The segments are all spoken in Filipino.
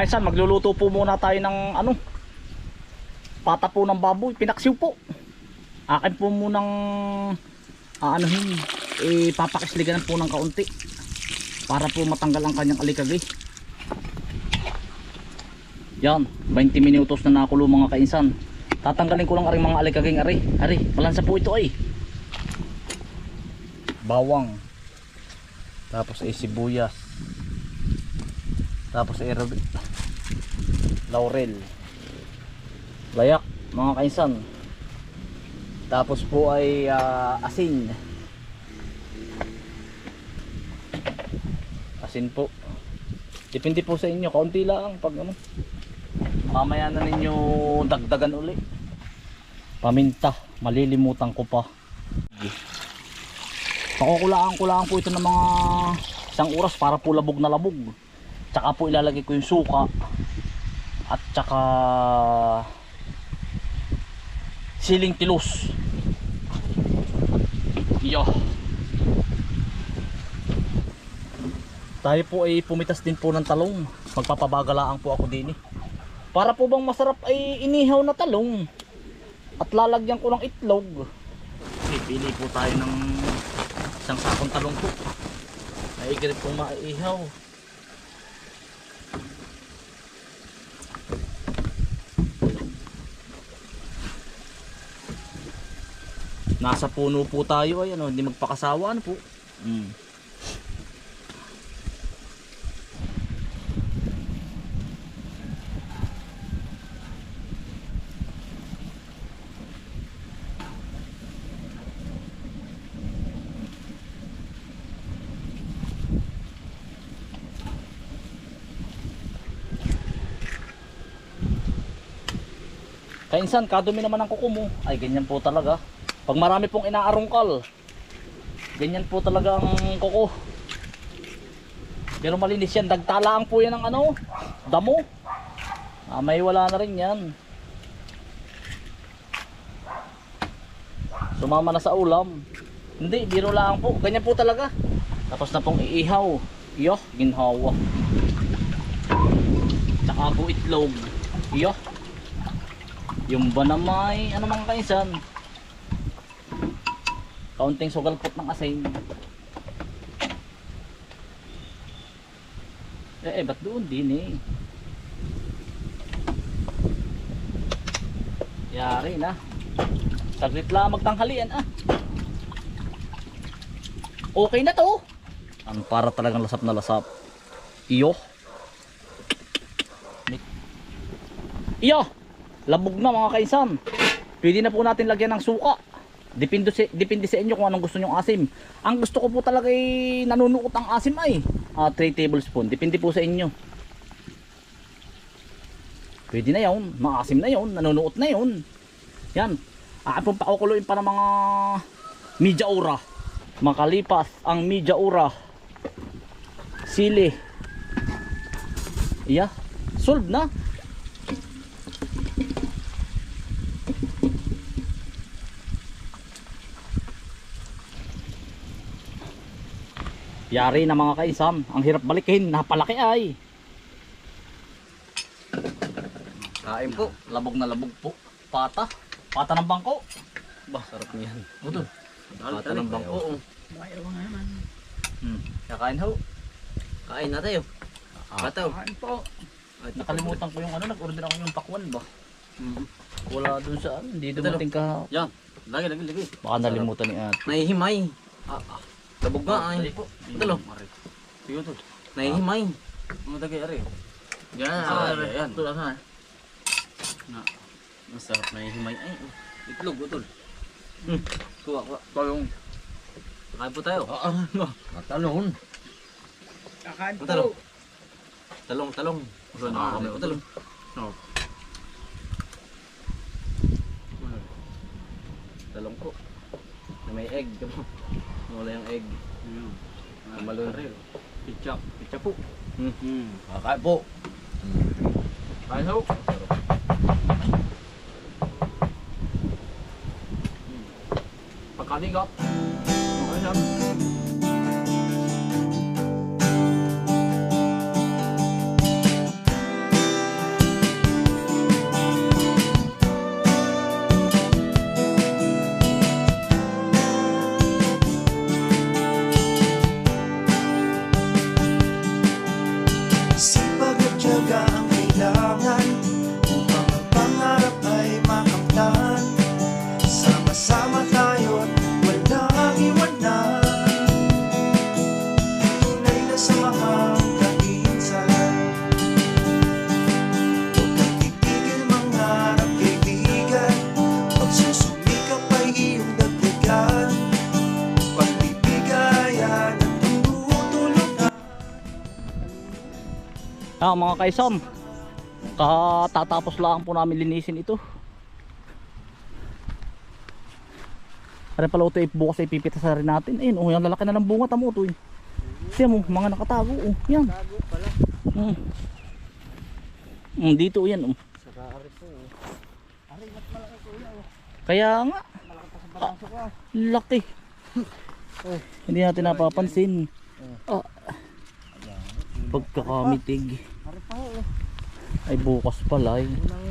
kaisan, magluluto po muna tayo ng ano, pata po ng baboy, pinaksiw po. Akin po munang aanuhin, eh, papakisligan po ng kaunti para po matanggal ang kanyang alikagi. Yan, 20 minutos na nakulo mga kainsan. Tatanggalin ko lang aring mga alikaging ari. Ari, malansa po ito ay. Bawang. Tapos ay sibuyas. Tapos ay laurel. Layak, mga kainsan. Tapos po ay ah, asin. Asin po. Depende po sa inyo, kaunti lang pag ano. Mamaya na ninyo dagdagan uli. Paminta, malilimutan ko pa. Pakukulaan ko lang po ito ng mga isang oras para po labog na labog. Tsaka po ilalagay ko yung suka at tsaka siling tilos. Yo. Tayo po ay pumitas din po ng talong. Magpapabagalaan po ako din eh. Para po bang masarap ay inihaw na talong at lalagyan ko ng itlog. Okay, pili po tayo ng isang sakong talong po. Maigirip pong maihaw. Nasa puno po tayo ay ano, hindi magpakasawa ano po. Mm. Kainsan, kadumi naman ang kuko mo. Ay, ganyan po talaga. Pag marami pong inaarungkal, ganyan po talaga ang kuko. Pero malinis yan. Dagtalaan po yan ng ano, damo. Ah, may wala na rin yan. Sumama na sa ulam. Hindi, biro lang po. Ganyan po talaga. Tapos na pong iihaw. Iyo, ginhawa. Tsaka po itlog. Iyo. Yung ba na may ano mga kaisan? Kaunting sugalpot ng asin. Eh, eh, ba't doon din eh? Yari na. Saglit lang magtanghalian ah. Okay na to. Ang para talagang lasap na lasap. Iyo. Iyo. Labog na mga kaisan. Pwede na po natin lagyan ng suka. Depende sa, depende sa inyo kung anong gusto nyong asim. Ang gusto ko po talaga ay nanunuot ang asim ay 3 tablespoon. Depende po sa inyo. Pwede na yun. Maasim na yun. Nanunuot na yun. Yan. Akin pong pakukuluin pa ng mga media ora. Makalipas ang media ora. Sili. Iya. Solve na. Yari na mga kaisam. Ang hirap balikin. Napalaki ay. Kain po. Labog na labog po. Pata. Pata ng bangko. Bah, sarap niyan. Buto. Pata ng bangko. oh. Hmm. Kakain ho. Kain na tayo. Ah. Kataw. Kain po. Nakalimutan ko yung ano. Nag-order ako yung pakwan ba? Mm. Wala dun sa ano. Hindi dumating ka. Yan. Lagi, lagi, lagi. Baka nalimutan ni at. Nahihimay. Ah, ah. Labog nga ay. Dali po. Ito lo. Sige to. Nahihimay. Matagay ari. Yan. Ah, Ah, yan. Ito lang ha. Na. Masarap nahihimay. Ay, oh. itlog, utol. Hmm. Kuha, kuha. Talong. Kain po tayo. Ah, ah. Talong. Kakain po. Talong. Talong, talong. Gusto na kami. Talong. Oh. Talong po. Na may egg. Wala yung egg. Malun. Ketchup. Ketchup po. Hmm. Hmm. Kakain po. Kain ho. Pagkaling ka. Okay lang. Kaisom. Katatapos lang po namin linisin ito. Para pala ito eh, bukas ay pipitasan rin natin. Ayun, oh, yung lalaki na ng bunga tamo ito eh. Tiyan mo, mga nakatago oh. Yan. Tago pala. Mm. Mm, dito yan oh. Saka ari po. Ari, mas malaki kuya. oh. Kaya nga, Malaki pa sa baraso ko. ah. laki. Hindi natin napapansin. Ah. Pagkakamitig. Ari pa oh. Ay bukas pala eh. Unang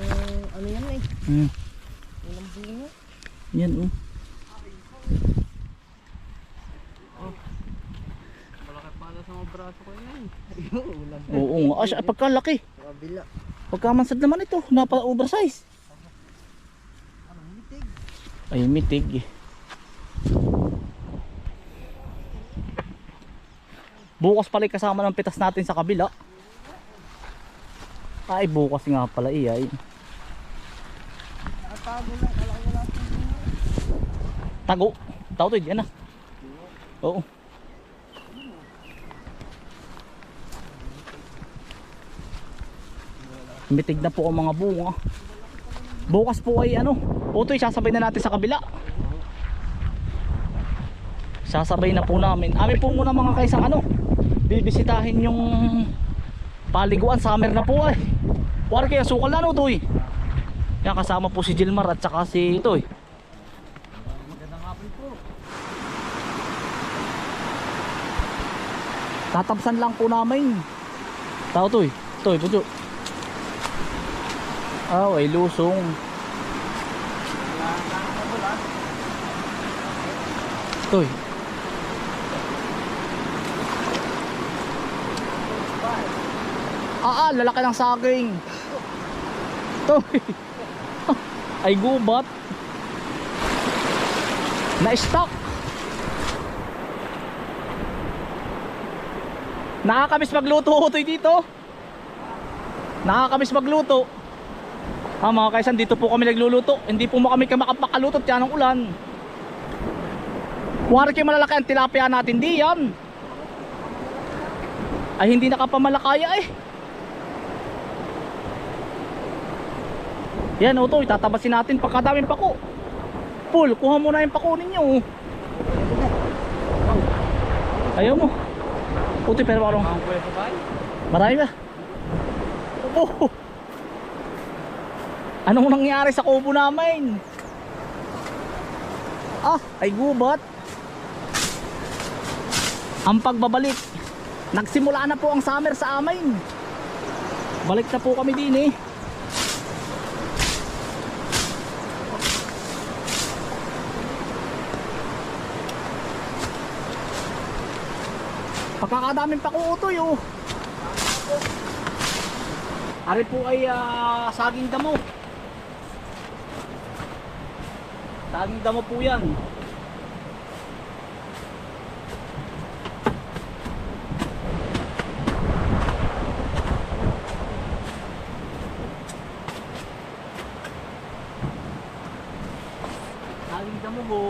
ano yan eh. Hmm. Unang bunga. Yan oh. Sa mga braso ko yan. Oo nga. Siya, pagkalaki. kabila. Pagkamansad naman ito, napa-oversize. Ano, mitig. Ay, mitig. Bukas pala kasama ng pitas natin sa kabila. Ay, bukas nga pala iyay. Lang. Kala ko wala. Tago. Tao to, yan na. Oo. Mitig na po ang mga bunga. Bukas po ay ano, utoy sasabay na natin sa kabila. Sasabay na po namin. Amin po muna mga kaisang ano, bibisitahin yung paliguan, summer na po ay. Huwag kaya sukal na no, utoy. Yan kasama po si Gilmar at saka si Itoy. Tatabsan lang po namin. Tao to eh. Toy, puso. Ah, ay lusong. Toy. Ah, ah, lalaki ng saging. Toy. ay gubat. Na-stock. Nakakamiss magluto utoy dito. Nakakamiss magluto. Ah, mga kaisan, dito po kami nagluluto. Hindi po kami makapakaluto yan ng ulan. Kuwari kayo malalaki ang tilapia natin, di yan. Ay, hindi nakapamalakaya eh. Yan, utoy, tatabasin natin pagkadaming pako. Paul, kuha mo na yung pako ninyo. Ayaw mo. Puti pero parang marami ba? Oh. Anong nangyari sa kubo namin? Ah, ay gubat. Ang pagbabalik. Nagsimula na po ang summer sa amin. Balik na po kami din eh. Pagkakadaming pakuutoy oh. Ari po ay ah, saging damo. Saging damo po yan. Saging damo po.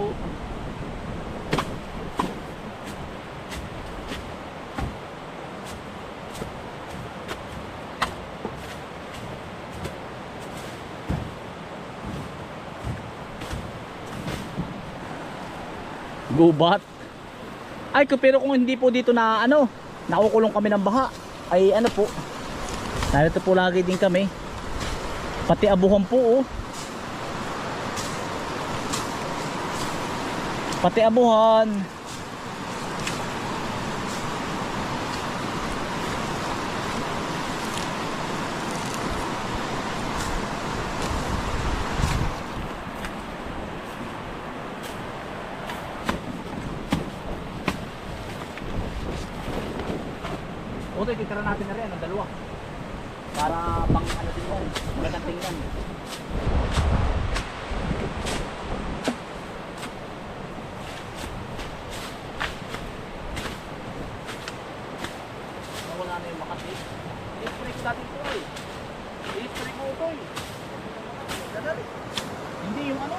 Gubat. Ay, ko- pero kung hindi po dito na ano, nakukulong kami ng baha, ay ano po, narito po lagi din kami. Pati abuhan po oh. Pati abuhan. O, titira natin na rin, ang dalawa. Para pang ano din yan. Magandang tingnan. Wala na yung makati. I-spray ko dati ito eh. I-spray ko ito eh. Dadali. Hindi yung ano.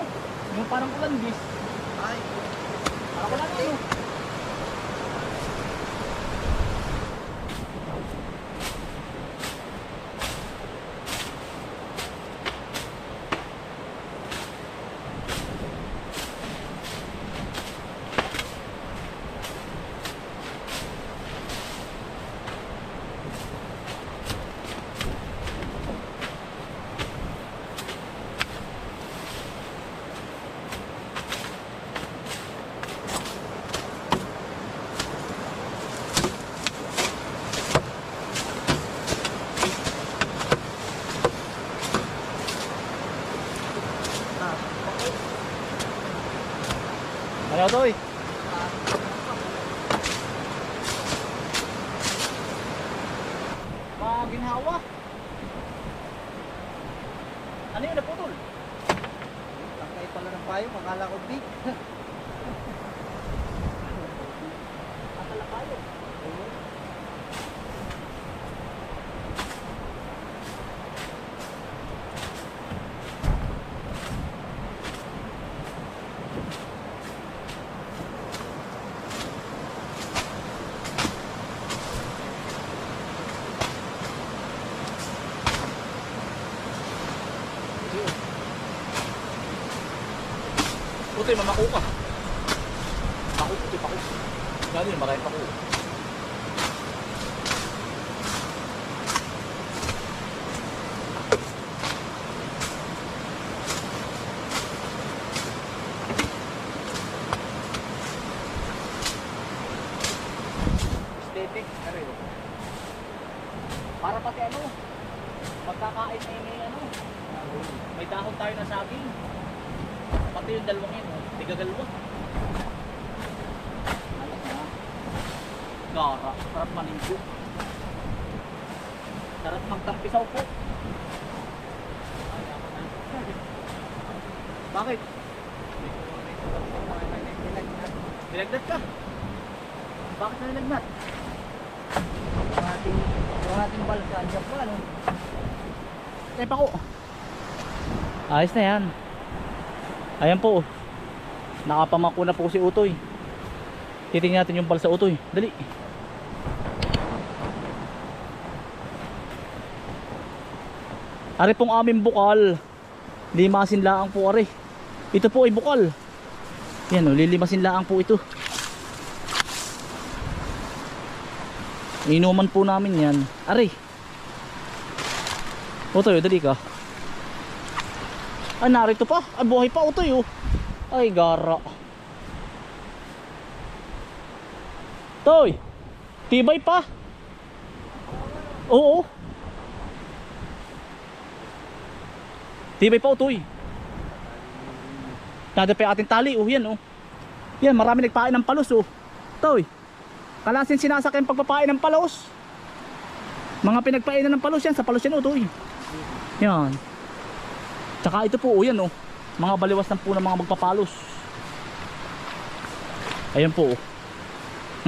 Yung parang ulan bis. Ay. Parang wala na ano. Ano to eh? Maginhawa. Ano yun naputol? Tangkay pala ng payo, makala ko big. Akala kayo. Puti, mamako ka. Pako, puti, pako. Gano'n yun, maraming pako. Yun? Para pati ano, pagkakain ay may ano, may dahon tayo na saging. Pati yung dalawang yun, oh, tigagalwa. Alas na. Gara, sarap maninggo. Sarap magtampisaw po. Bakit? Nilagnat ka? Bakit na nilagnat? Ating, yung ating balsa, andyan pa? Eh, pako. Ayos na yan. Ayan po. Nakapamako na po si Utoy. Titingnan natin yung balsa Utoy. Dali. Ari pong aming bukal. Limasin laang po ari. Ito po ay bukal. Yan o, lilimasin laang po ito. Inuman po namin yan. Ari. Utoy, dali ka. Ah, narito pa. Ah, buhay pa utoy oh. Ay, gara. Toy, tibay pa. Oo. Tibay pa utoy. Nada pa yung ating tali oh, yan oh. Yan, marami nagpain ng palos oh. Toy, kalasin sinasakyan pagpapain ng palos. Mga pinagpainan ng palos yan, sa palos yan utoy. Yan. Tsaka ito po, oh, yan oh. Mga baliwas ng po ng mga magpapalos. Ayan po.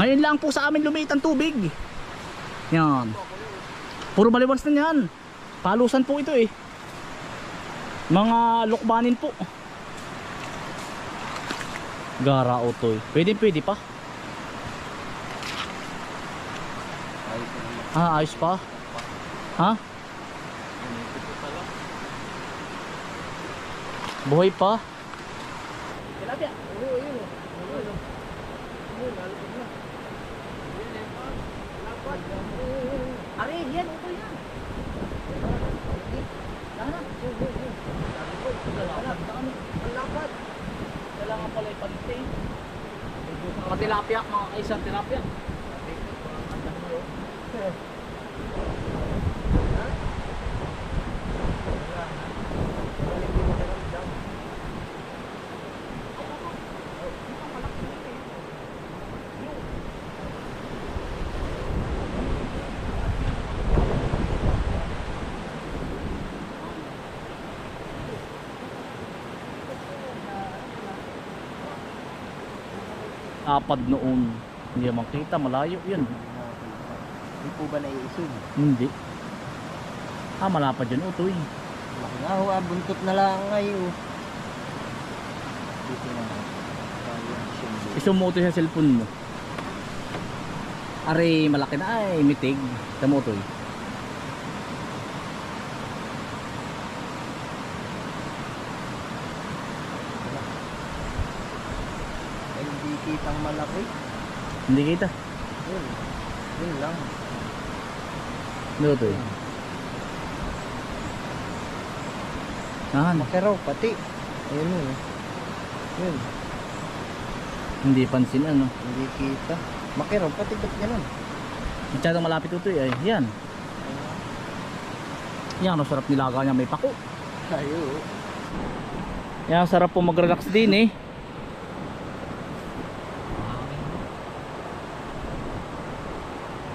Ngayon lang po sa amin lumiit ang tubig. Yan. Puro baliwas na yan. Palusan po ito eh. Mga lukbanin po. Gara otoy. Pwede pwede pa. Ah, ayos pa. Ha? Buhay pa. Tilapia. Oo, yun. Ari, yan, ito yan. Sana. Ang lapad. Kailangan pala ipagtay. Mga tilapia, mga kaisang tilapia. Apad noon. Hindi naman kita, malayo yun. Hindi po ba naiisog? Hindi. Ah, malapad yun, utoy. Laki nga ho, ah, buntot na lang ngayon. Dito na. Isumuto sa cellphone mo. Are, malaki na ay, mitig. Tamutoy. Ay, hindi kitang malaki. Hindi kita. Yun. Yun lang. Ano utoy? Ah, Makeraw pati. Ayun yun. Yun. hindi pansin ano. Hindi kita. Makeraw pati ba't ganun? Masyadong malapit utoy ay. Yan. Yan, ang sarap nilaga niya may pako. Ayo. Yan, sarap po mag-relax din eh.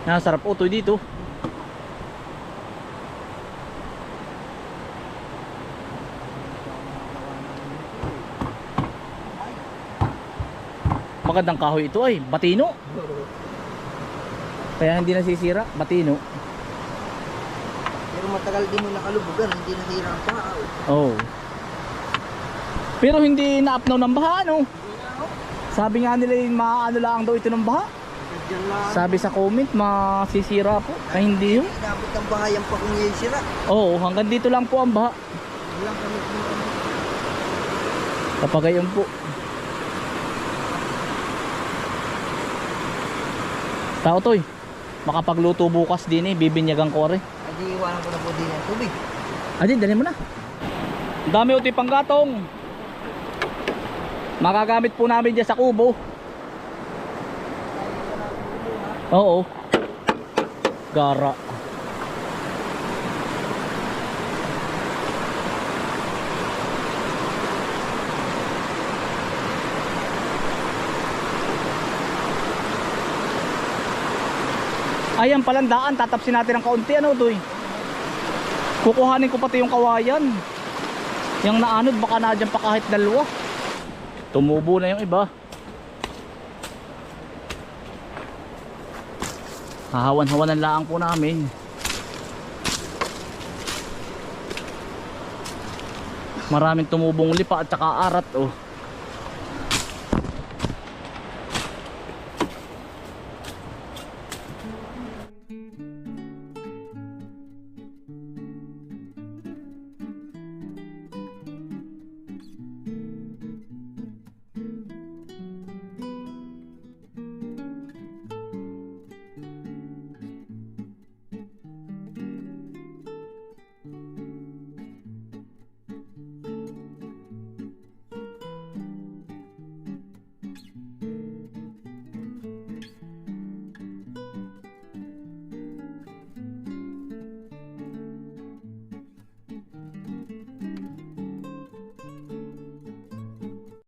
Yan, ang sarap utoy dito. Magandang kahoy ito ay, batino. Kaya hindi nasisira, batino. Pero matagal din mo nakalubugan, hindi nasira ang paa. Oh. Pero hindi naapnaw ng baha, ano? Sabi nga nila yung maano lang daw ito ng baha. Sabi sa comment, masisira po. Ay hindi yun. Inabot ang bahayan pa kung ngayon sira. Oo, hanggang dito lang po ang baha. Walang kami kung ano. Kapag gayon po. Tao toy, makapagluto bukas din eh, bibinyagan ko rin. Ay, di iwanan ko na po din ang tubig. Adi, dali mo na. Ang dami uti pang gatong. Makagamit po namin dyan sa kubo. Oo. Gara. Ayan palang daan, tatapsin natin ng kaunti ano doy. Kukuhanin ko pati yung kawayan. Yung naanod baka na dyan pa kahit dalawa. Tumubo na yung iba. Hahawan-hawanan lang po namin. Maraming tumubong lipa at saka arat oh.